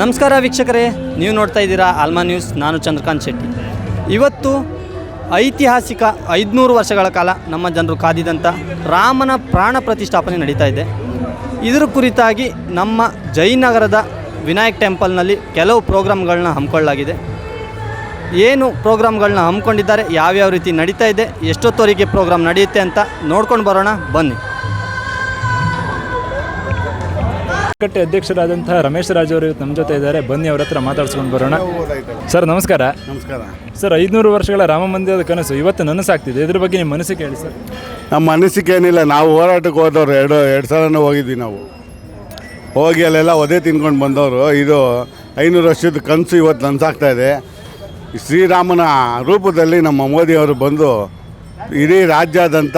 ನಮಸ್ಕಾರ ವೀಕ್ಷಕರೇ, ನೀವು ನೋಡ್ತಾ ಇದ್ದೀರಾ ಆಲ್ಮಾ ನ್ಯೂಸ್, ನಾನು ಚಂದ್ರಕಾಂತ್ ಶೆಟ್ಟಿ. ಇವತ್ತು ಐತಿಹಾಸಿಕ ಐದುನೂರು ವರ್ಷಗಳ ಕಾಲ ನಮ್ಮ ಜನರು ಕಾದಿದಂಥ ರಾಮನ ಪ್ರಾಣ ಪ್ರತಿಷ್ಠಾಪನೆ ನಡೀತಾ ಇದೆ. ಇದರ ಕುರಿತಾಗಿ ನಮ್ಮ ಜಯನಗರದ ವಿನಾಯಕ್ ಟೆಂಪಲ್ನಲ್ಲಿ ಕೆಲವು ಪ್ರೋಗ್ರಾಮ್ಗಳನ್ನ ಹಮ್ಮಿಕೊಳ್ಳಲಾಗಿದೆ. ಏನು ಪ್ರೋಗ್ರಾಮ್ಗಳನ್ನ ಹಮ್ಮಿಕೊಂಡಿದ್ದಾರೆ, ಯಾವ್ಯಾವ ರೀತಿ ನಡೀತಾ ಇದೆ, ಎಷ್ಟೊತ್ತವರೆಗೆ ಪ್ರೋಗ್ರಾಮ್ ನಡೆಯುತ್ತೆ ಅಂತ ನೋಡ್ಕೊಂಡು ಬರೋಣ, ಬನ್ನಿ. ಕಟ್ಟೆ ಅಧ್ಯಕ್ಷರಾದಂತಹ ರಮೇಶ್ ರಾಜ್ ಅವರು ನಮ್ಮ ಜೊತೆ ಇದ್ದಾರೆ. ಬನ್ನಿ ಅವ್ರ ಹತ್ರ ಮಾತಾಡ್ಸ್ಕೊಂಡು ಬರೋಣ. ಸರ್ ನಮಸ್ಕಾರ. ನಮಸ್ಕಾರ. ಸರ್ ಐದುನೂರು ವರ್ಷಗಳ ರಾಮ ಮಂದಿರದ ಕನಸು ಇವತ್ತು ನನಸಾಗ್ತಿದೆ. ಇದ್ರ ಬಗ್ಗೆ ನಿಮ್ಮ ಮನಸ್ಸಿಗೆ ಹೇಳಿ ಸರ್. ನಮ್ಮ ಅನಿಸಿಕೆ ಏನಿಲ್ಲ ನಾವು ಹೋರಾಟಕ್ಕೆ ಹೋದವ್ರು ಎರಡು ಎರಡು ಸಾವಿರ ಹೋಗಿದ್ವಿ ನಾವು. ಹೋಗಿ ಅಲ್ಲೆಲ್ಲ ಒದೆ ತಿನ್ಕೊಂಡು ಬಂದವರು. ಇದು ಐನೂರು ವರ್ಷದ ಕನಸು ಇವತ್ತು ನನಸಾಗ್ತಾ ಇದೆ. ಶ್ರೀರಾಮನ ರೂಪದಲ್ಲಿ ನಮ್ಮ ಮೋದಿಯವರು ಬಂದು ಇಡೀ ರಾಜ್ಯಾದ್ಯಂತ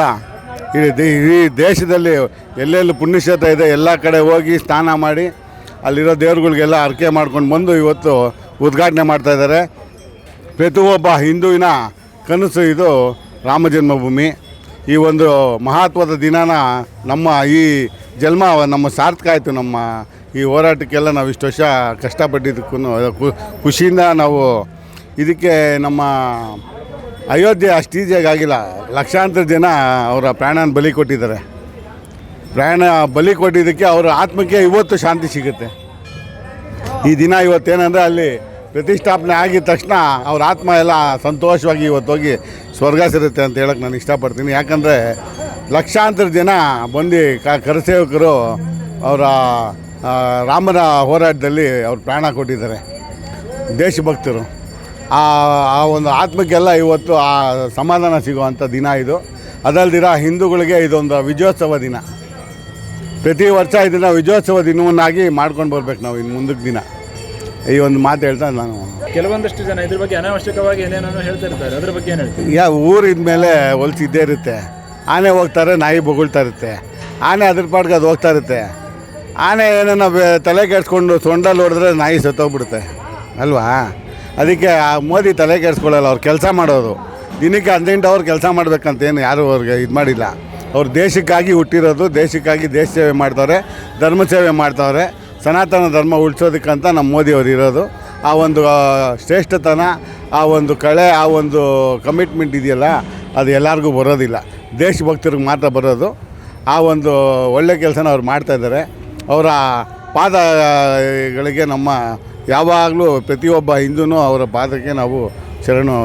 ಇಡೀ ದೇಶದಲ್ಲಿ ಎಲ್ಲೆಲ್ಲಿ ಪುಣ್ಯಕ್ಷೇತ್ರ ಇದೆ, ಎಲ್ಲ ಕಡೆ ಹೋಗಿ ಸ್ನಾನ ಮಾಡಿ, ಅಲ್ಲಿರೋ ದೇವ್ರುಗಳಿಗೆಲ್ಲ ಅರ್ಕೆ ಮಾಡ್ಕೊಂಡು ಬಂದು ಇವತ್ತು ಉದ್ಘಾಟನೆ ಮಾಡ್ತಾ ಇದ್ದಾರೆ. ಪ್ರತಿಯೊಬ್ಬ ಹಿಂದುವಿನ ಕನಸು ಇದು ರಾಮ ಜನ್ಮಭೂಮಿ. ಈ ಒಂದು ಮಹತ್ವದ ದಿನಾನ ನಮ್ಮ ಈ ಜನ್ಮ, ನಮ್ಮ ಸಾರ್ಥಕ ಆಯಿತು ನಮ್ಮ ಈ ಹೋರಾಟಕ್ಕೆಲ್ಲ ನಾವು ಇಷ್ಟು ವರ್ಷ ಕಷ್ಟಪಟ್ಟಿದ್ದಕ್ಕೂ ಖುಷಿಯಿಂದ ನಾವು ಇದಕ್ಕೆ ನಮ್ಮ ಅಯೋಧ್ಯೆ ಅಷ್ಟು ಈಸಿಯಾಗಿ ಆಗಿಲ್ಲ. ಲಕ್ಷಾಂತರ ಜನ ಅವರ ಪ್ರಾಣನ ಬಲಿ ಕೊಟ್ಟಿದ್ದಾರೆ. ಪ್ರಾಣ ಬಲಿ ಕೊಟ್ಟಿದ್ದಕ್ಕೆ ಅವರ ಆತ್ಮಕ್ಕೆ ಇವತ್ತು ಶಾಂತಿ ಸಿಗುತ್ತೆ. ಈ ದಿನ ಇವತ್ತೇನೆಂದರೆ ಅಲ್ಲಿ ಪ್ರತಿಷ್ಠಾಪನೆ ಆಗಿದ ತಕ್ಷಣ ಅವ್ರ ಆತ್ಮ ಎಲ್ಲ ಸಂತೋಷವಾಗಿ ಇವತ್ತು ಹೋಗಿ ಸ್ವರ್ಗ ಸಿರುತ್ತೆ ಅಂತ ಹೇಳಕ್ಕೆ ನಾನು ಇಷ್ಟಪಡ್ತೀನಿ. ಯಾಕಂದರೆ ಲಕ್ಷಾಂತರ ಜನ ಬಂದು ಕ ಕರಸೇವಕರು ಅವರ ರಾಮನ ಹೋರಾಟದಲ್ಲಿ ಅವ್ರು ಪ್ರಾಣ ಕೊಟ್ಟಿದ್ದಾರೆ. ದೇಶಭಕ್ತರು. ಆ ಆ ಒಂದು ಆತ್ಮಕ್ಕೆಲ್ಲ ಇವತ್ತು ಆ ಸಮಾಧಾನ ಸಿಗುವಂಥ ದಿನ ಇದು. ಅದಲ್ದಿರ ಹಿಂದೂಗಳಿಗೆ ಇದೊಂದು ವಿಜಯೋತ್ಸವ ದಿನ. ಪ್ರತಿ ವರ್ಷ ಇದನ್ನು ವಿಜಯೋತ್ಸವ ದಿನವನ್ನಾಗಿ ಮಾಡ್ಕೊಂಡು ಬರ್ಬೇಕು ನಾವು ಇನ್ನು ಮುಂದಕ್ಕೆ ದಿನ. ಈ ಒಂದು ಮಾತು ಹೇಳ್ತಾ ನಾನು. ಕೆಲವೊಂದಷ್ಟು ಜನ ಇದ್ರ ಬಗ್ಗೆ ಅನಾವಶ್ಯಕವಾಗಿ ಏನೇನೋ ಹೇಳ್ತಾ ಇರ್ತಾರೆ. ಅದ್ರ ಬಗ್ಗೆ ಏನು ಹೇಳ್ತೀವಿ ಯಾ ಊರಿದ ಮೇಲೆ ಹೊಲ್ಸಿದ್ದೇ ಇರುತ್ತೆ. ಆನೆ ಹೋಗ್ತಾರೆ ನಾಯಿ ಬೊಗಳ್ತಾ ಇರುತ್ತೆ. ಆನೆ ಅದ್ರ ಪಾಡ್ಗೆ ಅದು ಹೋಗ್ತಾ ಇರುತ್ತೆ. ಆನೆ ಏನನ್ನ ತಲೆ ಕೆಡ್ಸ್ಕೊಂಡು ಸೊಂಡಲ್ಲಿ ಹೊಡೆದ್ರೆ ನಾಯಿ ಸತ್ತೋಗ್ಬಿಡುತ್ತೆ. ಅಲ್ವಾ? ಅದಕ್ಕೆ ಆ ಮೋದಿ ತಲೆ ಕೆಡಿಸ್ಕೊಳ್ಳಲ್ಲ, ಅವ್ರು ಕೆಲಸ ಮಾಡೋದು. ದಿನಕ್ಕೆ ಹದಿನೆಂಟು ಅವ್ರು ಕೆಲಸ ಮಾಡಬೇಕಂತೇನು ಯಾರು ಅವ್ರಿಗೆ ಇದು ಮಾಡಿಲ್ಲ. ಅವ್ರು ದೇಶಕ್ಕಾಗಿ ಹುಟ್ಟಿರೋದು, ದೇಶಕ್ಕಾಗಿ ದೇಶ ಸೇವೆ ಮಾಡ್ತವ್ರೆ, ಧರ್ಮ ಸೇವೆ ಮಾಡ್ತವ್ರೆ, ಸನಾತನ ಧರ್ಮ ಉಳಿಸೋದಕ್ಕಂತ ನಮ್ಮ ಮೋದಿ ಅವರು ಇರೋದು. ಆ ಒಂದು ಶ್ರೇಷ್ಠತನ, ಆ ಒಂದು ಕಳೆ, ಆ ಒಂದು ಕಮಿಟ್ಮೆಂಟ್ ಇದೆಯಲ್ಲ, ಅದು ಎಲ್ಲರಿಗೂ ಬರೋದಿಲ್ಲ. ದೇಶಭಕ್ತರಿಗೆ ಮಾತ್ರ ಬರೋದು. ಆ ಒಂದು ಒಳ್ಳೆ ಕೆಲಸನ ಅವ್ರು ಮಾಡ್ತಾಯಿದ್ದಾರೆ ಅವರ ಪಾದಗಳಿಗೆ ನಮ್ಮ ಯಾವಾಗಲೂ ಪ್ರತಿಯೊಬ್ಬ ಹಿಂದೂ ಅವರ ಪಾದಕ್ಕೆ ನಾವು ಶರಣು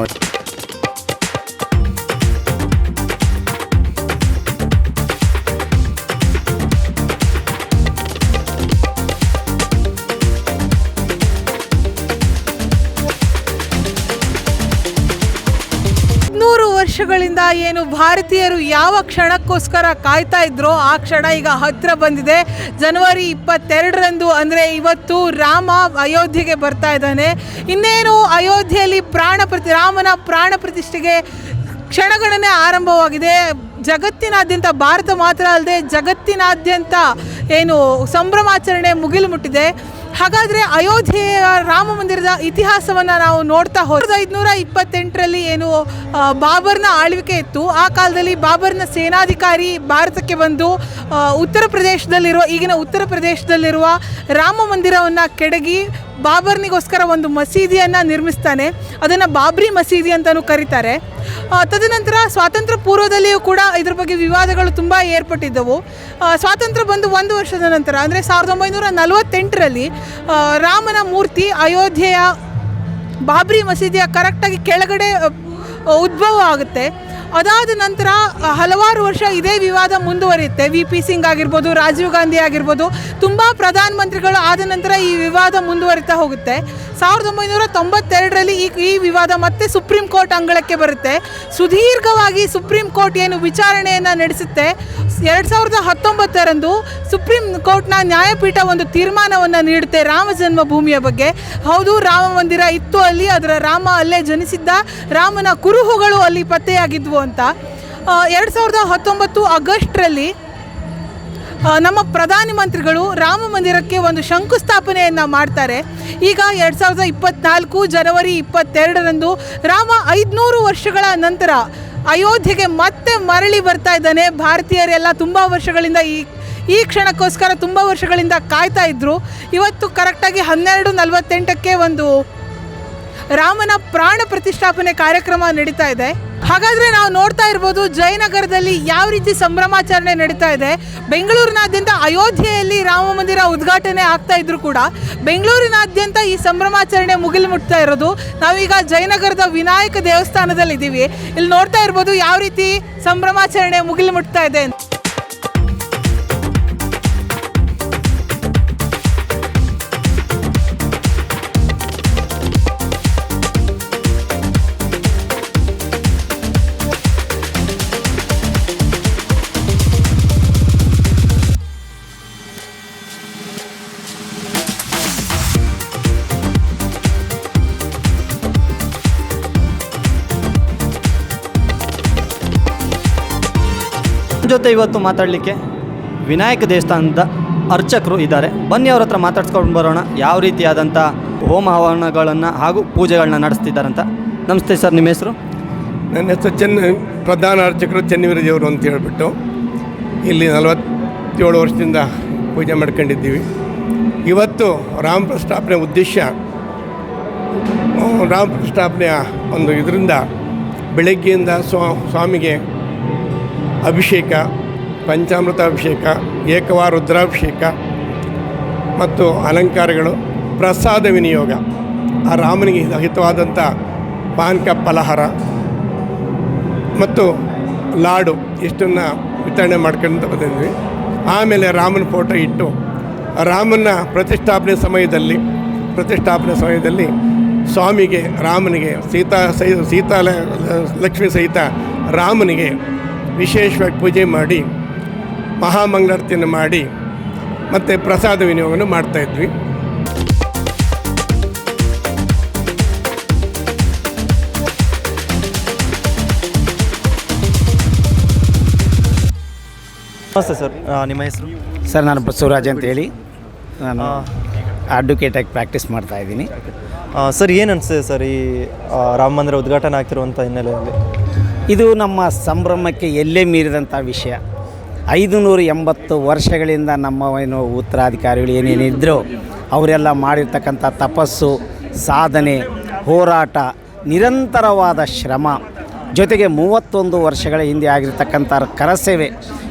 ವರ್ಷಗಳಿಂದ ಏನು ಭಾರತೀಯರು ಯಾವ ಕ್ಷಣಕ್ಕೋಸ್ಕರ ಕಾಯ್ತಾ ಇದ್ರೋ ಆ ಕ್ಷಣ ಈಗ ಹತ್ತಿರ ಬಂದಿದೆ. ಜನವರಿ ಇಪ್ಪತ್ತೆರಡರಂದು ಅಂದರೆ ಇವತ್ತು ರಾಮ ಅಯೋಧ್ಯೆಗೆ ಬರ್ತಾ ಇದ್ದಾನೆ. ಇನ್ನೇನು ಅಯೋಧ್ಯೆಯಲ್ಲಿ ಪ್ರಾಣ ಪ್ರತಿ, ರಾಮನ ಪ್ರಾಣ ಪ್ರತಿಷ್ಠೆಗೆ ಕ್ಷಣಗಣನೆ ಆರಂಭವಾಗಿದೆ. ಜಗತ್ತಿನಾದ್ಯಂತ, ಭಾರತ ಮಾತ್ರ ಅಲ್ಲದೆ ಜಗತ್ತಿನಾದ್ಯಂತ ಏನು ಸಂಭ್ರಮಾಚರಣೆ ಮುಗಿಲು ಮುಟ್ಟಿದೆ. ಹಾಗಾದರೆ ಅಯೋಧ್ಯೆಯ ರಾಮ ಮಂದಿರದ ಇತಿಹಾಸವನ್ನು ನಾವು ನೋಡ್ತಾ ಹೋದ ಐದುನೂರ ಇಪ್ಪತ್ತೆಂಟರಲ್ಲಿ ಏನು ಬಾಬರ್ನ ಆಳ್ವಿಕೆ ಇತ್ತು. ಆ ಕಾಲದಲ್ಲಿ ಬಾಬರ್ನ ಸೇನಾಧಿಕಾರಿ ಭಾರತಕ್ಕೆ ಬಂದು ಉತ್ತರ ಪ್ರದೇಶದಲ್ಲಿರುವ, ಈಗಿನ ಉತ್ತರ ಪ್ರದೇಶದಲ್ಲಿರುವ ರಾಮ ಮಂದಿರವನ್ನು ಕೆಡಗಿ ಬಾಬರ್ನಿಗೋಸ್ಕರ ಒಂದು ಮಸೀದಿಯನ್ನು ನಿರ್ಮಿಸ್ತಾನೆ. ಅದನ್ನು ಬಾಬ್ರಿ ಮಸೀದಿ ಅಂತಲೂ ಕರೀತಾರೆ. ತದನಂತರ ಸ್ವಾತಂತ್ರ್ಯ ಪೂರ್ವದಲ್ಲಿಯೂ ಕೂಡ ಇದ್ರ ಬಗ್ಗೆ ವಿವಾದಗಳು ತುಂಬ ಏರ್ಪಟ್ಟಿದ್ದವು. ಸ್ವಾತಂತ್ರ್ಯ ಬಂದು ಒಂದು ವರ್ಷದ ನಂತರ, ಅಂದರೆ ಸಾವಿರದ ಒಂಬೈನೂರ ನಲವತ್ತೆಂಟರಲ್ಲಿ ರಾಮನ ಮೂರ್ತಿ ಅಯೋಧ್ಯೆಯ ಬಾಬ್ರಿ ಮಸೀದಿಯ ಕರೆಕ್ಟಾಗಿ ಕೆಳಗಡೆ ಉದ್ಭವ ಆಗುತ್ತೆ. ಅದಾದ ನಂತರ ಹಲವಾರು ವರ್ಷ ಇದೇ ವಿವಾದ ಮುಂದುವರಿಯುತ್ತೆ. ವಿ. ಪಿ. ಸಿಂಗ್ ಆಗಿರ್ಬೋದು, ರಾಜೀವ್ ಗಾಂಧಿ ಆಗಿರ್ಬೋದು, ತುಂಬ ಪ್ರಧಾನಮಂತ್ರಿಗಳು ಆದ ನಂತರ ಈ ವಿವಾದ ಮುಂದುವರಿತಾ ಹೋಗುತ್ತೆ. ಸಾವಿರದ ಒಂಬೈನೂರ ತೊಂಬತ್ತೆರಡರಲ್ಲಿ ಈ ಈ ವಿವಾದ ಮತ್ತೆ ಸುಪ್ರೀಂ ಕೋರ್ಟ್ ಅಂಗಳಕ್ಕೆ ಬರುತ್ತೆ. ಸುದೀರ್ಘವಾಗಿ ಸುಪ್ರೀಂ ಕೋರ್ಟ್ ಏನು ವಿಚಾರಣೆಯನ್ನು ನಡೆಸುತ್ತೆ. ಎರಡು ಸಾವಿರದ ಹತ್ತೊಂಬತ್ತರಂದು ಸುಪ್ರೀಂ ಕೋರ್ಟ್ನ ನ್ಯಾಯಪೀಠ ಒಂದು ತೀರ್ಮಾನವನ್ನು ನೀಡುತ್ತೆ ರಾಮ ಜನ್ಮಭೂಮಿಯ ಬಗ್ಗೆ. ಹೌದು, ರಾಮ ಮಂದಿರ ಇತ್ತು ಅಲ್ಲಿ, ಅದರ ರಾಮ ಅಲ್ಲೇ ಜನಿಸಿದ್ದ. ರಾಮನ ಕುರುಹುಗಳು ಅಲ್ಲಿ ಪತ್ತೆಯಾಗಿದ್ವು ಅಂತ. ಎರಡು ಸಾವಿರದ ಹತ್ತೊಂಬತ್ತು ಆಗಸ್ಟ್ರಲ್ಲಿ ನಮ್ಮ ಪ್ರಧಾನಿ ಮಂತ್ರಿಗಳು ರಾಮ ಮಂದಿರಕ್ಕೆ ಒಂದು ಶಂಕುಸ್ಥಾಪನೆಯನ್ನು ಮಾಡ್ತಾರೆ. ಈಗ ಎರಡು ಸಾವಿರದ ಇಪ್ಪತ್ತ್ನಾಲ್ಕು ಜನವರಿ ಇಪ್ಪತ್ತೆರಡರಂದು ರಾಮ ಐದುನೂರು ವರ್ಷಗಳ ನಂತರ ಅಯೋಧ್ಯೆಗೆ ಮತ್ತೆ ಮರಳಿ ಬರ್ತಾ ಇದ್ದಾನೆ. ಭಾರತೀಯರೆಲ್ಲ ತುಂಬ ವರ್ಷಗಳಿಂದ ಈ ಈ ಕ್ಷಣಕ್ಕೋಸ್ಕರ ತುಂಬ ವರ್ಷಗಳಿಂದ ಕಾಯ್ತಾ ಇದ್ದರು ಇವತ್ತು ಕರೆಕ್ಟಾಗಿ ಹನ್ನೆರಡು ನಲವತ್ತೆಂಟಕ್ಕೆ ಒಂದು ರಾಮನ ಪ್ರಾಣ ಪ್ರತಿಷ್ಠಾಪನೆ ಕಾರ್ಯಕ್ರಮ ನಡೀತಾ ಇದೆ. ಹಾಗಾದ್ರೆ ನಾವು ನೋಡ್ತಾ ಇರ್ಬೋದು ಜಯನಗರದಲ್ಲಿ ಯಾವ ರೀತಿ ಸಂಭ್ರಮಾಚರಣೆ ನಡೀತಾ ಇದೆ. ಬೆಂಗಳೂರಿನಾದ್ಯಂತ ಅಯೋಧ್ಯೆಯಲ್ಲಿ ರಾಮ ಮಂದಿರ ಉದ್ಘಾಟನೆ ಆಗ್ತಾ ಇದ್ರು ಕೂಡ ಬೆಂಗಳೂರಿನಾದ್ಯಂತ ಈ ಸಂಭ್ರಮಾಚರಣೆ ಮುಗಿಲು ಮುಟ್ತಾ ಇರೋದು. ನಾವೀಗ ಜಯನಗರದ ವಿನಾಯಕ ದೇವಸ್ಥಾನದಲ್ಲಿ ಇದ್ದೀವಿ ಇಲ್ಲಿ ನೋಡ್ತಾ ಇರ್ಬೋದು ಯಾವ ರೀತಿ ಸಂಭ್ರಮಾಚರಣೆ ಮುಗಿಲು ಮುಟ್ತಾ ಇದೆ ಜೊತೆ ಇವತ್ತು ಮಾತಾಡಲಿಕ್ಕೆ ವಿನಾಯಕ ದೇವಸ್ಥಾನದ ಅರ್ಚಕರು ಇದ್ದಾರೆ. ಬನ್ನಿ ಅವ್ರ ಹತ್ರ ಮಾತಾಡ್ಸ್ಕೊಂಡು ಬರೋಣ. ಯಾವ ರೀತಿಯಾದಂಥ ಹೋಮ ಹವನಗಳನ್ನು ಹಾಗೂ ಪೂಜೆಗಳನ್ನ ನಡೆಸ್ತಿದ್ದಾರಂತ. ನಮಸ್ತೆ ಸರ್, ನಿಮ್ಮ ಹೆಸರು? ನನ್ನ ಹೆಸರು ಚೆನ್ನ, ಪ್ರಧಾನ ಅರ್ಚಕರು ಚೆನ್ನವೀರದೇವರು ಅಂತ ಹೇಳಿಬಿಟ್ಟು ಇಲ್ಲಿ ನಲವತ್ತೇಳು ವರ್ಷದಿಂದ ಪೂಜೆ ಮಾಡ್ಕೊಂಡಿದ್ದೀವಿ. ಇವತ್ತು ರಾಮ ಪ್ರಸ್ಥಾಪನೆ ಉದ್ದೇಶ ರಾಮ ಪ್ರಸ್ಥಾಪನೆಯ ಒಂದು ಇದರಿಂದ ಬೆಳಗ್ಗೆಯಿಂದ ಸ್ವಾ, ಸ್ವಾಮಿಗೆ ಅಭಿಷೇಕ ಪಂಚಾಮೃತ ಅಭಿಷೇಕ ಏಕವಾರ ರುದ್ರಾಭಿಷೇಕ ಮತ್ತು ಅಲಂಕಾರಗಳು, ಪ್ರಸಾದ ವಿನಿಯೋಗ. ಆ ರಾಮನಿಗೆ ಹಿತವಾದಂಥ ಪಾನಕ, ಫಲಹಾರ ಮತ್ತು ಲಾಡು ಇಷ್ಟನ್ನು ವಿತರಣೆ ಮಾಡ್ಕೊಂಡು ಬಂದಿದ್ವಿ. ಆಮೇಲೆ ರಾಮನ ಫೋಟೋ ಇಟ್ಟು ರಾಮನ ಪ್ರತಿಷ್ಠಾಪನೆ ಸಮಯದಲ್ಲಿ ಪ್ರತಿಷ್ಠಾಪನೆ ಸಮಯದಲ್ಲಿ ಸ್ವಾಮಿಗೆ, ರಾಮನಿಗೆ, ಸೀತಾ, ಸೈ, ಸೀತಾ, ಲಕ್ಷ್ಮಿ ಸಹಿತ ರಾಮನಿಗೆ ವಿಶೇಷವಾಗಿ ಪೂಜೆ ಮಾಡಿ ಮಹಾಮಂಗಳಾರತಿಯನ್ನು ಮಾಡಿ ಮತ್ತು ಪ್ರಸಾದ ವಿನಿಯೋಗವನ್ನು ಮಾಡ್ತಾಯಿದ್ವಿ ನಮಸ್ತೆ ಸರ್ ನಿಮ್ಮ ಹೆಸರು? ಸರ್ ನಾನು ಬಸವರಾಜ್ ಅಂತ ಹೇಳಿ. ನಾನು ಅಡ್ವೊಕೇಟಾಗಿ ಪ್ರಾಕ್ಟೀಸ್ ಮಾಡ್ತಾ ಇದ್ದೀನಿ. ಸರ್ ಏನು ಅನಿಸ್ತದೆ ಸರ್ ಈ ರಾಮ ಮಂದಿರ ಉದ್ಘಾಟನೆ ಆಗ್ತಿರುವಂಥ ಹಿನ್ನೆಲೆಯಲ್ಲಿ? ಇದು ನಮ್ಮ ಸಂಭ್ರಮಕ್ಕೆ ಎಲ್ಲೇ ಮೀರಿದಂಥ ವಿಷಯ. ಐದು ನೂರ ಎಂಬತ್ತು ವರ್ಷಗಳಿಂದ ನಮ್ಮ ಏನು ಉತ್ತರಾಧಿಕಾರಿಗಳು ಏನೇನಿದ್ದರು ಅವರೆಲ್ಲ ಮಾಡಿರ್ತಕ್ಕಂಥ ತಪಸ್ಸು, ಸಾಧನೆ, ಹೋರಾಟ, ನಿರಂತರವಾದ ಶ್ರಮ ಜೊತೆಗೆ ಮೂವತ್ತೊಂದು ವರ್ಷಗಳ ಹಿಂದೆ ಆಗಿರತಕ್ಕಂಥ ಕರಸೇವೆ.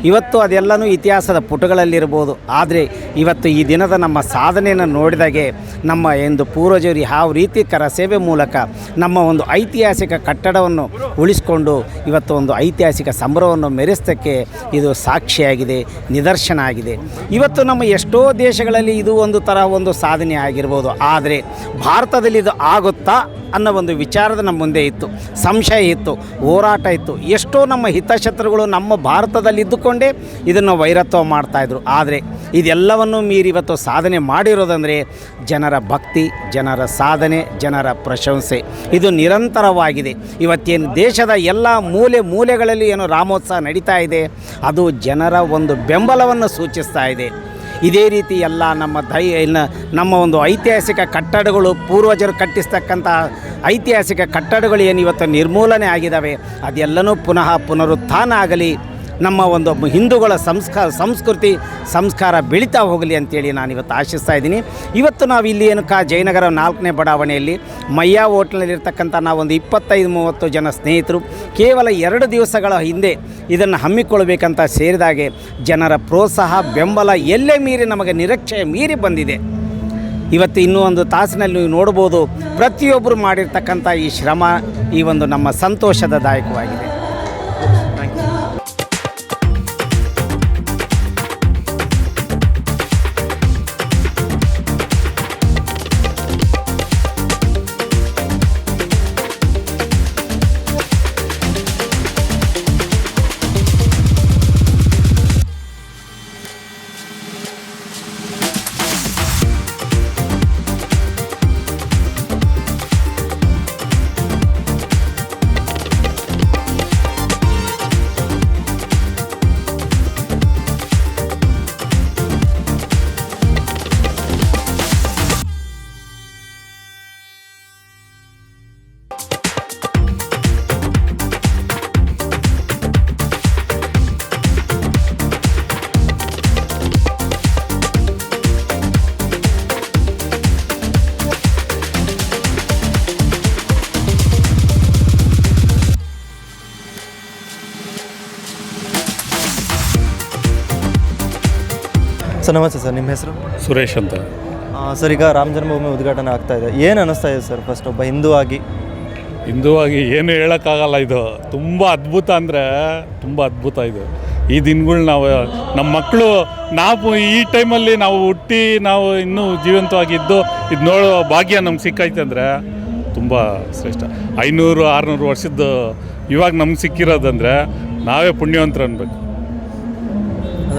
ಇವತ್ತು ಅದೆಲ್ಲನೂ ಇತಿಹಾಸದ ಪುಟಗಳಲ್ಲಿರ್ಬೋದು ಆದರೆ ಇವತ್ತು ಈ ದಿನದ ನಮ್ಮ ಸಾಧನೆಯನ್ನು ನೋಡಿದಾಗೆ ನಮ್ಮ ಎಂದು ಪೂರ್ವಜರು ಯಾವ ರೀತಿ ಕರಸೇವೆ ಮೂಲಕ ನಮ್ಮ ಒಂದು ಐತಿಹಾಸಿಕ ಕಟ್ಟಡವನ್ನು ಉಳಿಸ್ಕೊಂಡು ಇವತ್ತು ಒಂದು ಐತಿಹಾಸಿಕ ಸಂಭ್ರಮವನ್ನು ಮೆರೆಸ್ತಕ್ಕೆ ಇದು ಸಾಕ್ಷಿಯಾಗಿದೆ, ನಿದರ್ಶನ ಆಗಿದೆ. ಇವತ್ತು ನಮ್ಮ ಎಷ್ಟೋ ದೇಶಗಳಲ್ಲಿ ಇದು ಒಂದು ಥರ ಒಂದು ಸಾಧನೆ ಆಗಿರ್ಬೋದು ಆದರೆ ಭಾರತದಲ್ಲಿ ಇದು ಆಗುತ್ತಾ ಅನ್ನೋ ಒಂದು ವಿಚಾರದ ನಮ್ಮ ಮುಂದೆ ಇತ್ತು. ಸಂಶಯ ಇತ್ತು. ಹೋರಾಟ ಇತ್ತು. ಎಷ್ಟೋ ನಮ್ಮ ಹಿತಶತ್ರುಗಳು ನಮ್ಮ ಭಾರತದಲ್ಲಿ ಇದ್ದುಕೊಂಡೇ ಇದನ್ನು ವೈರತ್ವ ಮಾಡ್ತಾಯಿದ್ರು ಆದರೆ ಇದೆಲ್ಲವನ್ನು ಮೀರಿ ಇವತ್ತು ಸಾಧನೆ ಮಾಡಿರೋದಂದರೆ ಜನರ ಭಕ್ತಿ, ಜನರ ಸಾಧನೆ, ಜನರ ಪ್ರಶಂಸೆ. ಇದು ನಿರಂತರವಾಗಿದೆ. ಇವತ್ತೇನು ದೇಶದ ಎಲ್ಲ ಮೂಲೆ ಮೂಲೆಗಳಲ್ಲಿ ಏನು ರಾಮೋತ್ಸವ ನಡೀತಾ ಇದೆ, ಅದು ಜನರ ಒಂದು ಬೆಂಬಲವನ್ನು ಸೂಚಿಸ್ತಾ ಇದೆ. ಇದೇ ರೀತಿ ಎಲ್ಲ ನಮ್ಮ ದೈ ನಮ್ಮ ಒಂದು ಐತಿಹಾಸಿಕ ಕಟ್ಟಡಗಳು, ಪೂರ್ವಜರು ಕಟ್ಟಿಸ್ತಕ್ಕಂಥ ಐತಿಹಾಸಿಕ ಕಟ್ಟಡಗಳು ಏನು ಇವತ್ತು ನಿರ್ಮೂಲನೆ ಆಗಿದ್ದಾವೆ, ಅದೆಲ್ಲನೂ ಪುನಃ ಪುನರುತ್ಥಾನ ಆಗಲಿ. ನಮ್ಮ ಒಂದು ಹಿಂದೂಗಳ ಸಂಸ್ಕಾರ, ಸಂಸ್ಕೃತಿ, ಸಂಸ್ಕಾರ ಬೆಳೀತಾ ಹೋಗಲಿ ಅಂತೇಳಿ ನಾನು ಇವತ್ತು ಆಶಿಸ್ತಾ ಇದ್ದೀನಿ. ಇವತ್ತು ನಾವು ಇಲ್ಲಿ ಏನು ಕಾ ಜಯನಗರ ನಾಲ್ಕನೇ ಬಡಾವಣೆಯಲ್ಲಿ ಮಯ್ಯಾ ಹೋಟ್ಲಲ್ಲಿರ್ತಕ್ಕಂಥ ನಾವೊಂದು ಇಪ್ಪತ್ತೈದು, ಮೂವತ್ತು ಜನ ಸ್ನೇಹಿತರು ಕೇವಲ ಎರಡು ದಿವಸಗಳ ಹಿಂದೆ ಇದನ್ನು ಹಮ್ಮಿಕೊಳ್ಬೇಕಂತ ಸೇರಿದಾಗೆ ಜನರ ಪ್ರೋತ್ಸಾಹ, ಬೆಂಬಲ ಎಲ್ಲೇ ಮೀರಿ ನಮಗೆ ನಿರೀಕ್ಷೆ ಮೀರಿ ಬಂದಿದೆ. ಇವತ್ತು ಇನ್ನೂ ಒಂದು ತಾಸಿನಲ್ಲಿ ನೀವು ನೋಡ್ಬೋದು ಪ್ರತಿಯೊಬ್ಬರು ಮಾಡಿರ್ತಕ್ಕಂಥ ಈ ಶ್ರಮ ಈ ಒಂದು ನಮ್ಮ ಸಂತೋಷದದಾಯಕವಾಗಿದೆ ಸರ್ ನಮಸ್ತೆ ಸರ್ ನಿಮ್ಮ ಹೆಸರು? ಸುರೇಶ್ ಅಂತ. ಸರ್ ಈಗ ರಾಮ ಜನ್ಮಭೂಮಿ ಉದ್ಘಾಟನೆ ಆಗ್ತಾ ಇದೆ. ಏನು ಅನ್ನಿಸ್ತಾ ಇದೆ ಸರ್ ಫಸ್ಟ್ ಒಬ್ಬ ಹಿಂದೂ ಆಗಿ ಹಿಂದೂ ಆಗಿ ಏನು ಹೇಳೋಕ್ಕಾಗಲ್ಲ ಇದು. ತುಂಬ ಅದ್ಭುತ ಅಂದರೆ ತುಂಬ ಅದ್ಭುತ ಇದು. ಈ ದಿನಗಳು ನಾವು ನಮ್ಮ ಮಕ್ಕಳು ನಾವು ಈ ಟೈಮಲ್ಲಿ ನಾವು ಹುಟ್ಟಿ ನಾವು ಇನ್ನೂ ಜೀವಂತವಾಗಿದ್ದು ಇದು ನೋಡೋ ಭಾಗ್ಯ ನಮ್ಗೆ ಸಿಕ್ಕೈತೆ ಅಂದರೆ ತುಂಬ ಶ್ರೇಷ್ಠ. ಐನೂರು ಆರುನೂರು ವರ್ಷದ್ದು ಇವಾಗ ನಮ್ಗೆ ಸಿಕ್ಕಿರೋದಂದರೆ ನಾವೇ ಪುಣ್ಯವಂತರು ಅನ್ಬೇಕು.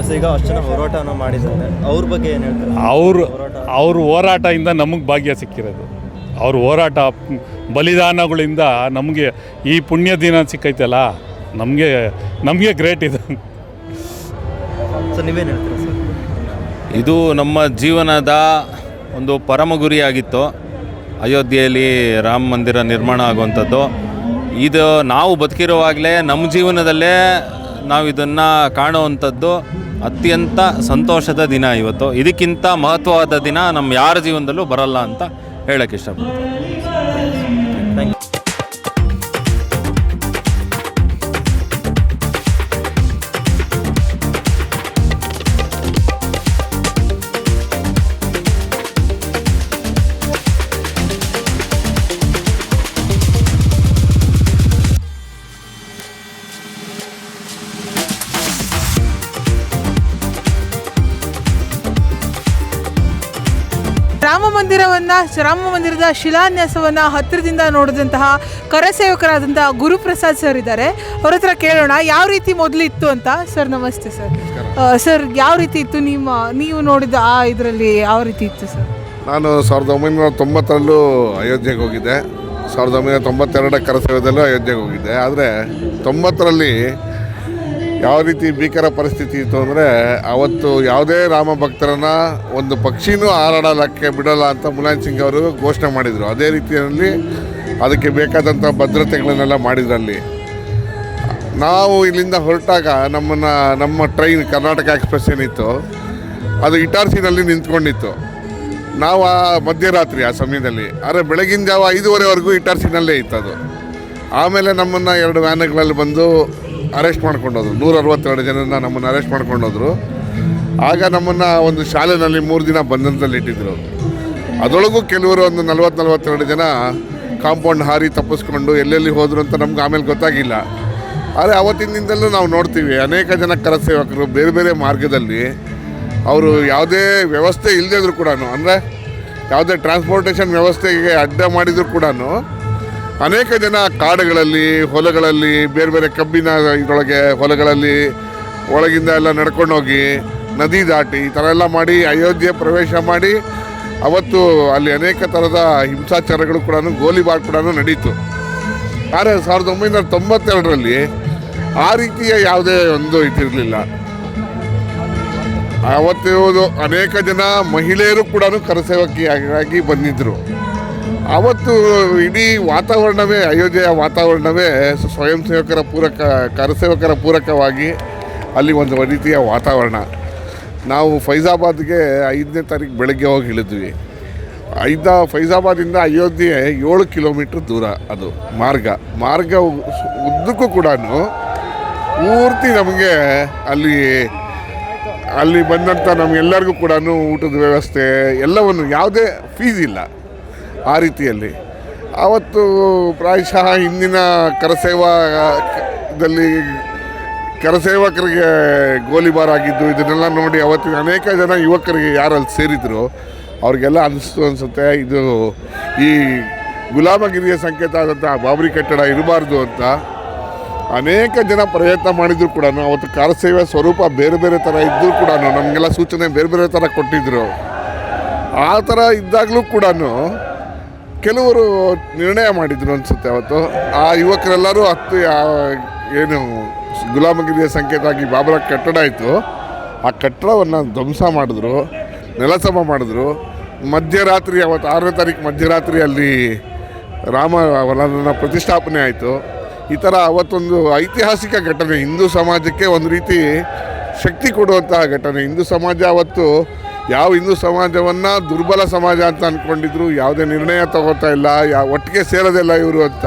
ಅಂದರೆ ಈಗ ಅಷ್ಟು ಜನ ಹೋರಾಟವನ್ನು ಮಾಡಿದ್ದಾರೆ. ಅವ್ರ ಬಗ್ಗೆ ಏನು ಹೇಳ್ತಾರೆ? ಅವರು ಅವ್ರ ಹೋರಾಟದಿಂದ ನಮಗೆ ಭಾಗ್ಯ ಸಿಕ್ಕಿರೋದು. ಅವ್ರ ಹೋರಾಟ ಬಲಿದಾನಗಳಿಂದ ನಮಗೆ ಈ ಪುಣ್ಯ ದಿನ ಸಿಕ್ಕೈತಲ್ಲ ನಮಗೆ ನಮಗೆ ಗ್ರೇಟ್ ಇದು. ಸರ್ ನೀವೇನು ಹೇಳ್ತೀರಾ ಸರ್? ಇದು ನಮ್ಮ ಜೀವನದ ಒಂದು ಪರಮ ಗುರಿಯಾಗಿತ್ತು. ಅಯೋಧ್ಯೆಯಲ್ಲಿ ರಾಮ ಮಂದಿರ ನಿರ್ಮಾಣ ಆಗುವಂಥದ್ದು. ಇದು ನಾವು ಬದುಕಿರುವಾಗಲೇ ನಮ್ಮ ಜೀವನದಲ್ಲೇ ನಾವು ಇದನ್ನು ಕಾಣುವಂಥದ್ದು. ಅತ್ಯಂತ ಸಂತೋಷದ ದಿನ ಇವತ್ತು. ಇದಕ್ಕಿಂತ ಮಹತ್ವವಾದ ದಿನ ನಮ್ಮ ಯಾರ ಜೀವನದಲ್ಲೂ ಬರಲ್ಲ ಅಂತ ಹೇಳಕ್ಕೆ ಇಷ್ಟಪಡ್ತೀನಿ. ಮಂದಿರವನ್ನ ರಾಮ ಮಂದಿರದ ಶಿಲಾನ್ಯಾಸವನ್ನ ಹತ್ತಿರದಿಂದ ನೋಡಿದಂತಹ ಕರಸೇವಕರಾದಂಥ ಗುರುಪ್ರಸಾದ್ ಸರ್ ಇದ್ದಾರೆ. ಅವ್ರ ಹತ್ರ ಕೇಳೋಣ ಯಾವ ರೀತಿ ಮೊದಲು ಇತ್ತು ಅಂತ? ಸರ್ ನಮಸ್ತೆ ಸರ್ ಸರ್ ಯಾವ ರೀತಿ ಇತ್ತು ನಿಮ್ಮ ನೀವು ನೋಡಿದ ಆ ಇದರಲ್ಲಿ ಯಾವ ರೀತಿ ಇತ್ತು ಸರ್ ನಾನು ಸಾವಿರದ ಒಂಬೈನೂರ ತೊಂಬತ್ತರಲ್ಲೂ ಅಯೋಧ್ಯೆಗೆ ಹೋಗಿದ್ದೆ. ಸಾವಿರದ ಒಂಬೈನೂರ ತೊಂಬತ್ತೆರಡರ ಕರಸೇವದಲ್ಲೂ ಅಯೋಧ್ಯೆಗೆ ಹೋಗಿದ್ದೆ. ಆದರೆ ತೊಂಬತ್ತರಲ್ಲಿ ಯಾವ ರೀತಿ ಭೀಕರ ಪರಿಸ್ಥಿತಿ ಇತ್ತು ಅಂದರೆ ಅವತ್ತು ಯಾವುದೇ ರಾಮ ಭಕ್ತರನ್ನ ಒಂದು ಪಕ್ಷಿನೂ ಹಾರಾಡಲಕ್ಕೆ ಬಿಡಲ್ಲ ಅಂತ ಮುಲಾಯಂ ಸಿಂಗ್ ಅವರು ಘೋಷಣೆ ಮಾಡಿದರು. ಅದೇ ರೀತಿಯಲ್ಲಿ ಅದಕ್ಕೆ ಬೇಕಾದಂಥ ಭದ್ರತೆಗಳನ್ನೆಲ್ಲ ಮಾಡಿದ್ರಲ್ಲಿ. ನಾವು ಇಲ್ಲಿಂದ ಹೊರಟಾಗ ನಮ್ಮನ್ನು, ನಮ್ಮ ಟ್ರೈನ್ ಕರ್ನಾಟಕ ಎಕ್ಸ್ಪ್ರೆಸ್ ಏನಿತ್ತು, ಅದು ಇಟಾರ್ಸಿನಲ್ಲಿ ನಿಂತ್ಕೊಂಡಿತ್ತು. ನಾವು ಆ ಮಧ್ಯರಾತ್ರಿ ಆ ಸಮಯದಲ್ಲಿ ಆದರೆ ಬೆಳಗಿನ ಜಾವ ಐದೂವರೆವರೆಗೂ ಇಟಾರ್ಸಿನಲ್ಲೇ ಇತ್ತು ಅದು. ಆಮೇಲೆ ನಮ್ಮನ್ನು ಎರಡು ವ್ಯಾನ್ಗಳಲ್ಲಿ ಬಂದು ಅರೆಸ್ಟ್ ಮಾಡ್ಕೊಂಡೋದ್ರು. ನೂರ ಅರವತ್ತೆರಡು ಜನನ ನಮ್ಮನ್ನು ಅರೆಸ್ಟ್ ಮಾಡ್ಕೊಂಡೋದ್ರು. ಆಗ ನಮ್ಮನ್ನು ಒಂದು ಶಾಲೆಯಲ್ಲಿ ಮೂರು ದಿನ ಬಂಧನದಲ್ಲಿ ಇಟ್ಟಿದ್ರು. ಅದರೊಳಗೂ ಕೆಲವರು ಒಂದು ನಲ್ವತ್ತು ನಲ್ವತ್ತೆರಡು ಜನ ಕಾಂಪೌಂಡ್ ಹಾರಿ ತಪ್ಪಿಸ್ಕೊಂಡು ಎಲ್ಲೆಲ್ಲಿ ಹೋದರು ಅಂತ ನಮ್ಗೆ ಆಮೇಲೆ ಗೊತ್ತಾಗಿಲ್ಲ. ಆದರೆ ಅವತ್ತಿನಿಂದಲೂ ನಾವು ನೋಡ್ತೀವಿ, ಅನೇಕ ಜನ ಕರಸೇವಕರು ಬೇರೆ ಬೇರೆ ಮಾರ್ಗದಲ್ಲಿ ಅವರು ಯಾವುದೇ ವ್ಯವಸ್ಥೆ ಇಲ್ಲದಿದ್ರು ಕೂಡ ಅಂದರೆ ಯಾವುದೇ ಟ್ರಾನ್ಸ್ಪೋರ್ಟೇಷನ್ ವ್ಯವಸ್ಥೆಗೆ ಅಡ್ಡ ಮಾಡಿದರೂ ಕೂಡ ಅನೇಕ ಜನ ಕಾಡುಗಳಲ್ಲಿ, ಹೊಲಗಳಲ್ಲಿ, ಬೇರೆ ಬೇರೆ ಕಬ್ಬಿನ ಇದರೊಳಗೆ ಹೊಲಗಳಲ್ಲಿ ಒಳಗಿಂದ ಎಲ್ಲ ನಡ್ಕೊಂಡೋಗಿ ನದಿ ದಾಟಿ ಈ ಥರ ಎಲ್ಲ ಮಾಡಿ ಅಯೋಧ್ಯೆ ಪ್ರವೇಶ ಮಾಡಿ ಅವತ್ತು ಅಲ್ಲಿ ಅನೇಕ ಥರದ ಹಿಂಸಾಚಾರಗಳು ಕೂಡ ಗೋಲಿಬಾರ್ ಕೂಡ ನಡೀತು. ಆದರೆ ಸಾವಿರದ ಒಂಬೈನೂರ ತೊಂಬತ್ತೆರಡರಲ್ಲಿ ಆ ರೀತಿಯ ಯಾವುದೇ ಒಂದು ಇದಿರಲಿಲ್ಲ. ಅವತ್ತು ಅನೇಕ ಜನ ಮಹಿಳೆಯರು ಕೂಡ ಕರಸೇವಕಿಯಾಗಿ ಬಂದಿದ್ದರು ಅವತ್ತು ಇಡೀ ವಾತಾವರಣವೇ, ಅಯೋಧ್ಯೆಯ ವಾತಾವರಣವೇ ಸ್ವಯಂ ಸೇವಕರ ಪೂರಕ ಕರಸೇವಕರ ಪೂರಕವಾಗಿ ಅಲ್ಲಿ ಒಂದು ರೀತಿಯ ವಾತಾವರಣ. ನಾವು ಫೈಜಾಬಾದ್ಗೆ ಐದನೇ ತಾರೀಕು ಬೆಳಗ್ಗೆ ಹೋಗಿ ಇಳಿದ್ವಿ. ಐದ ಫೈಜಾಬಾದಿಂದ ಅಯೋಧ್ಯೆ ಏಳು ಕಿಲೋಮೀಟ್ರ್ ದೂರ ಅದು, ಮಾರ್ಗ. ಮಾರ್ಗ ಉದ್ದಕ್ಕೂ ಕೂಡ ಪೂರ್ತಿ ನಮಗೆ ಅಲ್ಲಿ ಅಲ್ಲಿ ಬಂದಂಥ ನಮಗೆಲ್ಲರಿಗೂ ಕೂಡ ಊಟದ ವ್ಯವಸ್ಥೆ, ಎಲ್ಲವನ್ನು ಯಾವುದೇ ಫೀಸ್ ಇಲ್ಲ. ಆ ರೀತಿಯಲ್ಲಿ. ಆವತ್ತು ಪ್ರಾಯಶಃ ಹಿಂದಿನ ಕರಸೇವಾದಲ್ಲಿ ಕರಸೇವಕರಿಗೆ ಗೋಲಿಬಾರ್ ಆಗಿದ್ದು, ಇದನ್ನೆಲ್ಲ ನೋಡಿ ಅವತ್ತಿನ ಅನೇಕ ಜನ ಯುವಕರಿಗೆ ಯಾರಲ್ಲಿ ಸೇರಿದ್ರು, ಅವ್ರಿಗೆಲ್ಲ ಅನಿಸ್ತು ಅನಿಸುತ್ತೆ, ಇದು ಈ ಗುಲಾಮಗಿರಿಯ ಸಂಕೇತ ಆದಂಥ ಬಾಬರಿ ಕಟ್ಟಡ ಇರಬಾರ್ದು ಅಂತ ಅನೇಕ ಜನ ಪ್ರಯತ್ನ ಮಾಡಿದ್ರು ಕೂಡ ಅವತ್ತು ಕಾರಸೇವೆ ಸ್ವರೂಪ ಬೇರೆ ಬೇರೆ ಥರ ಇದ್ದರೂ ಕೂಡ ನಮಗೆಲ್ಲ ಸೂಚನೆ ಬೇರೆ ಬೇರೆ ಥರ ಕೊಟ್ಟಿದ್ದರು ಆ ಥರ ಇದ್ದಾಗಲೂ ಕೂಡ ಕೆಲವರು ನಿರ್ಣಯ ಮಾಡಿದ್ರು ಅನ್ಸುತ್ತೆ ಅವತ್ತು. ಆ ಯುವಕರೆಲ್ಲರೂ ಹತ್ತು ಏನು, ಗುಲಾಮಗಿರಿಯ ಸಂಕೇತವಾಗಿ ಬಾಬರ ಕಟ್ಟಡ ಇತ್ತು. ಆ ಕಟ್ಟಡವನ್ನು ಧ್ವಂಸ ಮಾಡಿದ್ರು, ನೆಲಸಮ ಮಾಡಿದ್ರು. ಮಧ್ಯರಾತ್ರಿ, ಅವತ್ತು ಆರನೇ ತಾರೀಕು ಮಧ್ಯರಾತ್ರಿ ಅಲ್ಲಿ ರಾಮ ಅವರನ್ನ ಪ್ರತಿಷ್ಠಾಪನೆ ಆಯಿತು. ಈ ಥರ ಅವತ್ತೊಂದು ಐತಿಹಾಸಿಕ ಘಟನೆ, ಹಿಂದೂ ಸಮಾಜಕ್ಕೆ ಒಂದು ರೀತಿ ಶಕ್ತಿ ಕೊಡುವಂತಹ ಘಟನೆ. ಹಿಂದೂ ಸಮಾಜ ಅವತ್ತು ಯಾವ ಹಿಂದೂ ಸಮಾಜವನ್ನು ದುರ್ಬಲ ಸಮಾಜ ಅಂತ ಅಂದ್ಕೊಂಡಿದ್ರು ಯಾವುದೇ ನಿರ್ಣಯ ತಗೋತಾ ಇಲ್ಲ, ಯಾ, ಒಟ್ಟಿಗೆ ಸೇರೋದಿಲ್ಲ ಇವರು ಅಂತ.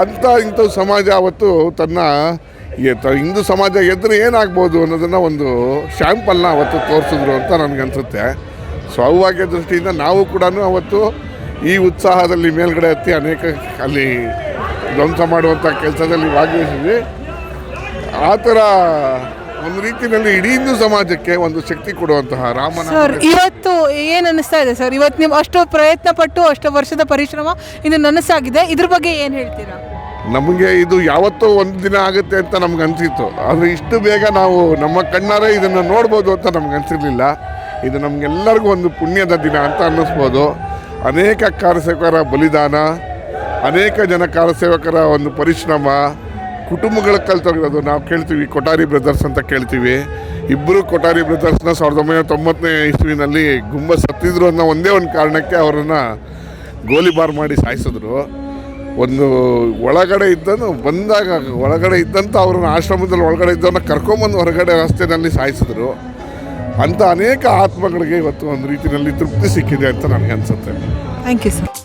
ಅಂಥ ಇಂಥ ಸಮಾಜ ಅವತ್ತು ತನ್ನ ಎತ್ತ ಹಿಂದೂ ಸಮಾಜ ಎದುರು ಏನಾಗ್ಬೋದು ಅನ್ನೋದನ್ನು ಒಂದು ಶ್ಯಾಂಪಲ್ನ ಅವತ್ತು ತೋರಿಸಿದ್ರು ಅಂತ ನನಗನ್ಸುತ್ತೆ. ಸೌಭಾಗ್ಯ ದೃಷ್ಟಿಯಿಂದ ನಾವು ಕೂಡ ಅವತ್ತು ಈ ಉತ್ಸಾಹದಲ್ಲಿ ಮೇಲ್ಗಡೆ ಹತ್ತಿ ಅನೇಕ ಅಲ್ಲಿ ಧ್ವಂಸ ಮಾಡುವಂಥ ಕೆಲಸದಲ್ಲಿ ಭಾಗವಹಿಸಿದ್ವಿ ಆ ಥರ ಒಂದು ರೀತಿಯಲ್ಲಿ ಇಡೀ ಹಿಂದೂ ಸಮಾಜಕ್ಕೆ ಒಂದು ಶಕ್ತಿ ಕೊಡುವಂತಹ ರಾಮನ ಸರ್ ಇವತ್ತು ಏನು ಅನಿಸ್ತಾ ಇದೆ ಸರ್? ಇವತ್ತು ನೀವು ಅಷ್ಟು ಪ್ರಯತ್ನ ಪಟ್ಟು ಅಷ್ಟು ವರ್ಷದ ಪರಿಶ್ರಮ ಇದು ನನಸಾಗಿದೆ. ಇದ್ರ ಬಗ್ಗೆ ಏನು ಹೇಳ್ತೀರಾ? ನಮಗೆ ಇದು ಯಾವತ್ತೋ ಒಂದು ದಿನ ಆಗುತ್ತೆ ಅಂತ ನಮ್ಗೆ ಅನಿಸಿತ್ತು. ಆದರೆ ಇಷ್ಟು ಬೇಗ ನಾವು ನಮ್ಮ ಕಣ್ಣಾರೆ ಇದನ್ನು ನೋಡ್ಬೋದು ಅಂತ ನಮ್ಗೆ ಅನಿಸಿರ್ಲಿಲ್ಲ. ಇದು ನಮಗೆಲ್ಲರಿಗೂ ಒಂದು ಪುಣ್ಯದ ದಿನ ಅಂತ ಅನ್ನಿಸ್ಬೋದು. ಅನೇಕ ಕಾರ್ಯಸೇವಕರ ಬಲಿದಾನ ಅನೇಕ ಜನ ಕಾರ್ಯಸೇವಕರ ಒಂದು ಪರಿಶ್ರಮ ಕುಟುಂಬಗಳ ಕಲ್ತೋಗಿರೋದು ನಾವು ಕೇಳ್ತೀವಿ, ಕೊಠಾರಿ ಬ್ರದರ್ಸ್ ಅಂತ ಕೇಳ್ತೀವಿ. ಇಬ್ಬರು ಕೊಠಾರಿ ಬ್ರದರ್ಸ್ನ ಸಾವಿರದ ಒಂಬೈನೂರ ತೊಂಬತ್ತನೇ ಇಸ್ವಿನಲ್ಲಿ ಗುಂಬ ಸತ್ತಿದ್ರು ಅನ್ನೋ ಒಂದೇ ಒಂದು ಕಾರಣಕ್ಕೆ ಅವರನ್ನು ಗೋಲಿಬಾರ್ ಮಾಡಿ ಸಾಯಿಸಿದ್ರು. ಒಂದು ಒಳಗಡೆ ಇದ್ದನು, ಬಂದಾಗ ಒಳಗಡೆ ಇದ್ದಂಥ ಅವ್ರನ್ನ ಆಶ್ರಮದಲ್ಲಿ ಒಳಗಡೆ ಇದ್ದವನ್ನ ಕರ್ಕೊಂಬಂದು ಹೊರಗಡೆ ರಸ್ತೆಯಲ್ಲಿ ಸಾಯಿಸಿದ್ರು. ಅಂಥ ಅನೇಕ ಆತ್ಮಗಳಿಗೆ ಇವತ್ತು ಒಂದು ರೀತಿಯಲ್ಲಿ ತೃಪ್ತಿ ಸಿಕ್ಕಿದೆ ಅಂತ ನನಗೆ ಅನಿಸುತ್ತೆ. ಥ್ಯಾಂಕ್ ಯು ಸರ್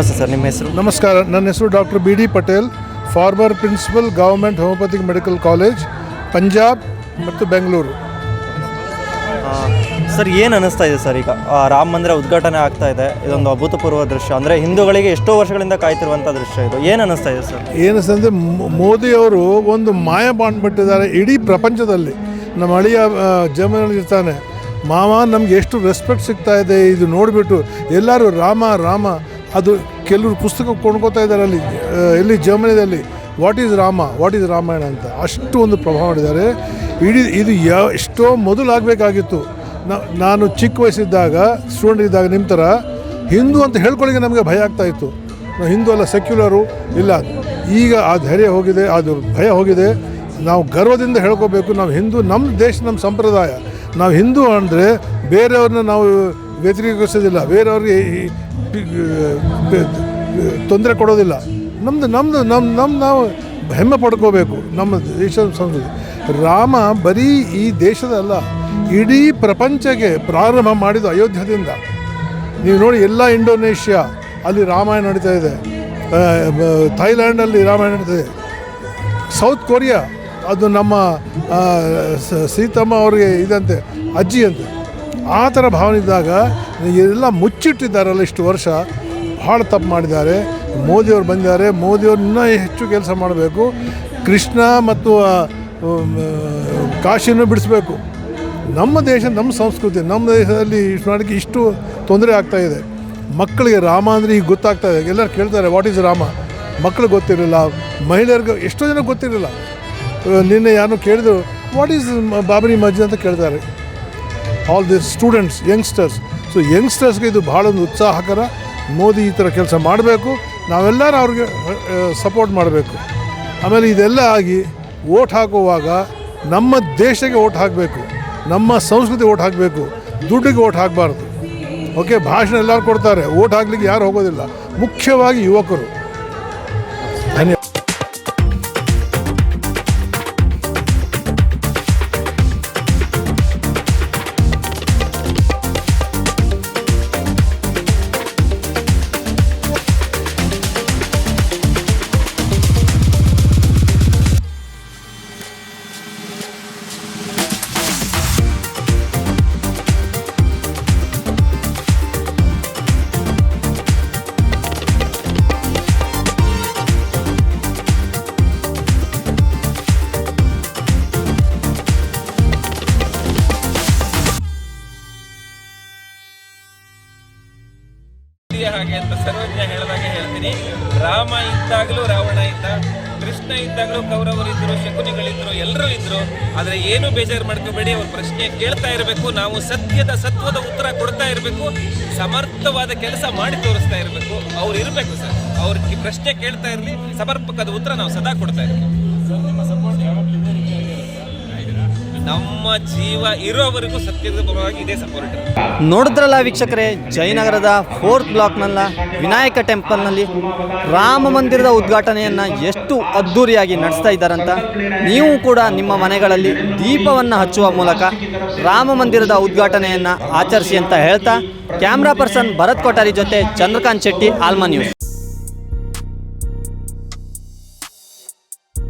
ನಮಸ್ತೆ ಸರ್ ನಿಮ್ಮ ಹೆಸರು? ನಮಸ್ಕಾರ ನನ್ನ ಹೆಸರು doctor B D Patel former principal government homeopathic medical college Punjab ಮತ್ತು ಬೆಂಗಳೂರು. ಆ, ಸರ್ ಏನು ಅನ್ನಿಸ್ತಾ ಇದೆ ಸರ್ ಈಗ? ಆ, ರಾಮ ಮಂದಿರ ಉದ್ಘಾಟನೆ ಆಗ್ತಾ ಇದೆ ಇದೊಂದು ಅಭೂತಪೂರ್ವ ದೃಶ್ಯ. ಅಂದರೆ ಹಿಂದೂಗಳಿಗೆ ಎಷ್ಟೋ ವರ್ಷಗಳಿಂದ ಕಾಯ್ತಿರುವಂಥ ದೃಶ್ಯ ಇದು. ಏನು ಅನ್ನಿಸ್ತಾ ಇದೆ ಸರ್? ಮೋದಿ ಮೋದಿಯವರು ಒಂದು ಮಾಯ ಬಾಂಡ್ಬಿಟ್ಟಿದ್ದಾರೆ ಇಡೀ ಪ್ರಪಂಚದಲ್ಲಿ. ನಮ್ಮ ಅಳಿಯ ಜರ್ಮನಿಯಲ್ಲಿ ಇರ್ತಾನೆ. ಮಾವ ನಮಗೆ ಎಷ್ಟು ರೆಸ್ಪೆಕ್ಟ್ ಸಿಗ್ತಾ ಇದೆ ಇದು ನೋಡಿಬಿಟ್ಟು ಎಲ್ಲರೂ ರಾಮ ರಾಮ ಅದು ಕೆಲವರು ಪುಸ್ತಕ ಕೊಂಡ್ಕೋತಾ ಇದ್ದಾರೆ ಅಲ್ಲಿ ಎಲ್ಲಿ ಜರ್ಮನಿಯಲ್ಲಿ. What is Rama what is Ramayana ಅಂತ. ಅಷ್ಟು ಒಂದು ಪ್ರಭಾವ ಮಾಡಿದ್ದಾರೆ. ಇಡೀ ಇದು ಎಷ್ಟೋ ಮೊದಲು ಆಗಬೇಕಾಗಿತ್ತು. ನಾನು ಚಿಕ್ಕ ವಯಸ್ಸಿದ್ದಾಗ ಸ್ಟೂಡೆಂಟ್ ಇದ್ದಾಗ ನಿಮ್ಮ ಥರ, ಹಿಂದೂ ಅಂತ ಹೇಳ್ಕೊಳ್ಳಿಕ್ಕೆ ನಮಗೆ ಭಯ ಆಗ್ತಾ ಇತ್ತು. ನಾವು ಹಿಂದೂ ಅಲ್ಲ ಸೆಕ್ಯುಲರು ಇಲ್ಲ. ಈಗ ಆ ಧೈರ್ಯ ಹೋಗಿದೆ ಅದು ಭಯ ಹೋಗಿದೆ. ನಾವು ಗರ್ವದಿಂದ ಹೇಳ್ಕೋಬೇಕು, ನಾವು ಹಿಂದೂ ನಮ್ಮ ದೇಶ ನಮ್ಮ ಸಂಪ್ರದಾಯ. ನಾವು ಹಿಂದೂ ಅಂದರೆ ಬೇರೆಯವ್ರನ್ನ ನಾವು ವ್ಯತಿರಿಕಿಸೋದಿಲ್ಲ ಬೇರೆಯವ್ರಿಗೆ ತೊಂದರೆ ಕೊಡೋದಿಲ್ಲ. ನಮ್ಮದು ನಮ್ಮದು ನಮ್ಮ ನಮ್ಮ ನಾವು ಹೆಮ್ಮೆ ಪಡ್ಕೋಬೇಕು ನಮ್ಮ ದೇಶದ ಸಂಸ್ಕೃತಿ. ರಾಮ ಬರೀ ಈ ದೇಶದಲ್ಲ ಇಡೀ ಪ್ರಪಂಚಕ್ಕೆ ಪ್ರಾರಂಭ ಮಾಡಿದ್ದು ಅಯೋಧ್ಯದಿಂದ. ನೀವು ನೋಡಿ ಎಲ್ಲ ಇಂಡೋನೇಷ್ಯಾ ಅಲ್ಲಿ ರಾಮಾಯಣ ನಡೀತಾ ಇದೆ. ಥೈಲ್ಯಾಂಡಲ್ಲಿ ರಾಮಾಯಣ ನಡೀತಾ ಇದೆ. ಸೌತ್ ಕೊರಿಯಾ, ಅದು ನಮ್ಮ ಸೀತಮ್ಮ ಅವರಿಗೆ ಇದಂತೆ ಅಜ್ಜಿ ಅಂತೆ ಆ ಥರ ಭಾವನೆ ಇದ್ದಾಗ ಎಲ್ಲ ಮುಚ್ಚಿಟ್ಟಿದ್ದಾರಲ್ಲ ಇಷ್ಟು ವರ್ಷ. ಭಾಳ ತಪ್ಪು ಮಾಡಿದ್ದಾರೆ. ಮೋದಿಯವರು ಬಂದಿದ್ದಾರೆ. ಮೋದಿಯವ್ರು ಇನ್ನೂ ಹೆಚ್ಚು ಕೆಲಸ ಮಾಡಬೇಕು. ಕೃಷ್ಣ ಮತ್ತು ಕಾಶಿಯನ್ನು ಬಿಡಿಸಬೇಕು. ನಮ್ಮ ದೇಶ, ನಮ್ಮ ಸಂಸ್ಕೃತಿ, ನಮ್ಮ ದೇಶದಲ್ಲಿ ಇಷ್ಟು ಮಾಡೋಕ್ಕೆ ಇಷ್ಟು ತೊಂದರೆ ಆಗ್ತಾ ಇದೆ. ಮಕ್ಕಳಿಗೆ ರಾಮ ಅಂದರೆ ಈಗ ಗೊತ್ತಾಗ್ತಾ ಇದೆ. ಎಲ್ಲರೂ ಕೇಳ್ತಾರೆ ವಾಟ್ ಈಸ್ ರಾಮ? ಮಕ್ಕಳಿಗೆ ಗೊತ್ತಿರಲಿಲ್ಲ. ಮಹಿಳೆಯರಿಗೆ ಎಷ್ಟೋ ಜನ ಗೊತ್ತಿರಲಿಲ್ಲ. ನಿನ್ನೆ ಯಾರು ಕೇಳಿದ್ರು ವಾಟ್ ಈಸ್ ಬಾಬರಿ ಮಸ್ಜಿದ್? ಅಂತ ಕೇಳ್ತಾರೆ. All this students youngsters so ಯಂಗ್ಸ್ಟರ್ಸ್ಗೆ ಇದು ಭಾಳ ಒಂದು ಉತ್ಸಾಹಕರ, ಮೋದಿ ಈ ಥರ ಕೆಲಸ ಮಾಡಬೇಕು. ನಾವೆಲ್ಲರೂ ಅವ್ರಿಗೆ ಸಪೋರ್ಟ್ ಮಾಡಬೇಕು. ಆಮೇಲೆ ಇದೆಲ್ಲ ಆಗಿ ಓಟ್ ಹಾಕುವಾಗ ನಮ್ಮ ದೇಶಕ್ಕೆ ಓಟ್ ಹಾಕಬೇಕು. ನಮ್ಮ ಸಂಸ್ಕೃತಿ ಓಟ್ ಹಾಕಬೇಕು. ದುಡ್ಡಿಗೆ ಓಟ್ ಹಾಕಬಾರ್ದು. ಓಕೆ ಭಾಷಣ ಎಲ್ಲರೂ ಕೊಡ್ತಾರೆ. ಓಟ್ ಹಾಕ್ಲಿಕ್ಕೆ ಯಾರು ಹೋಗೋದಿಲ್ಲ. ಮುಖ್ಯವಾಗಿ ಯುವಕರು. ಬೇಜಾರು ಮಾಡ್ಕೋಬೇಡಿ, ಅವ್ರ ಪ್ರಶ್ನೆ ಕೇಳ್ತಾ ಇರಬೇಕು. ನಾವು ಸತ್ಯದ ಸತ್ವದ ಉತ್ತರ ಕೊಡ್ತಾ ಇರಬೇಕು. ಸಮರ್ಥವಾದ ಕೆಲಸ ಮಾಡಿ ತೋರಿಸ್ತಾ ಇರಬೇಕು. ಅವ್ರು ಇರಬೇಕು ಸರ್. ಅವ್ರಿಗೆ ಪ್ರಶ್ನೆ ಕೇಳ್ತಾ ಇರಲಿ, ಸಮರ್ಪಕದ ಉತ್ತರ ನಾವು ಸದಾ ಕೊಡ್ತಾ ಇರ್ತೀವಿ. ನಮ್ಮ ಜೀವ ಇರೋವರೆಗೂ ಸತ್ಯದ ಪರವಾಗಿ ಇದೇ ಸಪೋರ್ಟ್ ನೋಡಿದ್ರಲ್ಲ ವೀಕ್ಷಕರೇ, ಜಯನಗರದ ಫೋರ್ತ್ ಬ್ಲಾಕ್ನಲ್ಲ ವಿನಾಯಕ ಟೆಂಪಲ್ನಲ್ಲಿ ರಾಮ ಮಂದಿರದ ಉದ್ಘಾಟನೆಯನ್ನು ಎಷ್ಟು ಅದ್ಧೂರಿಯಾಗಿ ನಡೆಸ್ತಾ ಇದ್ದಾರಂತ, ನೀವು ಕೂಡ ನಿಮ್ಮ ಮನೆಗಳಲ್ಲಿ ದೀಪವನ್ನು ಹಚ್ಚುವ ಮೂಲಕ ರಾಮ ಮಂದಿರದ ಉದ್ಘಾಟನೆಯನ್ನು ಆಚರಿಸಿ ಅಂತ ಹೇಳ್ತಾ, ಕ್ಯಾಮ್ರಾ ಪರ್ಸನ್ ಭರತ್ ಕೊಠಾರಿ ಜೊತೆ ಚಂದ್ರಕಾಂತ್ ಶೆಟ್ಟಿ ಆಲ್ಮಾ ನ್ಯೂಸ್